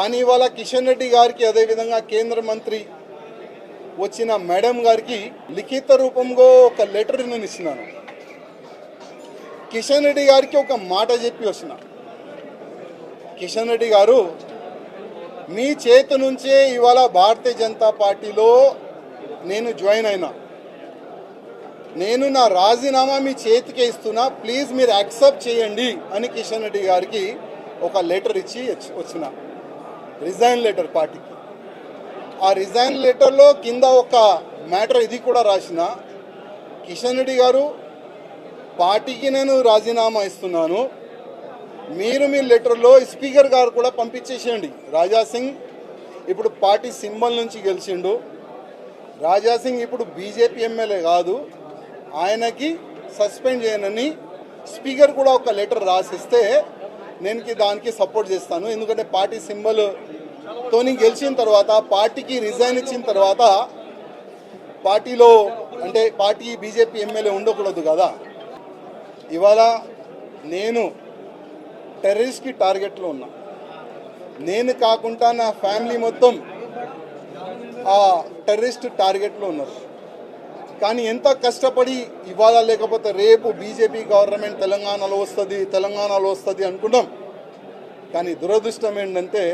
కానీ ఇవాళ కిషన్ రెడ్డి గారికి అదేవిధంగా కేంద్ర మంత్రి వచ్చిన మేడం గారికి లిఖిత రూపంలో ఒక లెటర్ నేను ఇస్తున్నాను. కిషన్ రెడ్డి గారికి ఒక మాట చెప్పి వచ్చిన కిషన్ రెడ్డి గారు మీ చేతి నుంచే ఇవాళ భారతీయ జనతా పార్టీలో నేను జాయిన్ అయినా. నేను నా రాజీనామా మీ చేతికే ఇస్తున్నా. ప్లీజ్ మీరు యాక్సెప్ట్ చేయండి అని కిషన్ రెడ్డి గారికి ఒక లెటర్ ఇచ్చి వచ్చి- వచ్చిన. రిజైన్ లెటర్ పార్టీకి ఆ రిజైన్ లెటర్లో కింద ఒక మ్యాటర్ ఇది కూడా రాసిన. కిషన్ రెడ్డి గారు పార్టీకి నేను రాజీనామా ఇస్తున్నాను. మీరు మీ లెటర్లో స్పీకర్ గారు కూడా పంపించేసేయండి. రాజా సింగ్ ఇప్పుడు పార్టీ సింబల్ నుంచి గెలిచిండు. రాజా సింగ్ ఇప్పుడు బీజేపీ ఎమ్మెల్యే కాదు. ఆయనకి సస్పెండ్ చేయనని స్పీకర్ కూడా ఒక లెటర్ రాసిస్తే నేను దానికి సపోర్ట్ చేస్తాను. ఎందుకంటే పార్టీ సింబల్ తోని గెలిచిన తర్వాత పార్టీకి రిజైన్ ఇచ్చిన తర్వాత పార్టీలో అంటే పార్టీ బీజేపీ ఎమ్మెల్యే ఉండకూడదు కదా. ఇవాళ నేను టెర్రరిస్ట్కి టార్గెట్లో ఉన్నా. నేను కాకుండా నా ఫ్యామిలీ మొత్తం ఆ టెర్రరిస్ట్ టార్గెట్లో ఉన్నారు. కానీ ఎంత కష్టపడి ఇవాళ లేకపోతే రేపు బీజేపీ గవర్నమెంట్ తెలంగాణలో వస్తుంది తెలంగాణలో వస్తుంది అనుకున్నాం. కానీ దురదృష్టం ఏంటంటే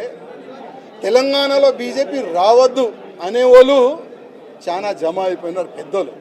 తెలంగాణలో బీజేపీ రావద్దు అనేవాళ్ళు చాలా జమ అయిపోయినారు పెద్దోళ్ళు.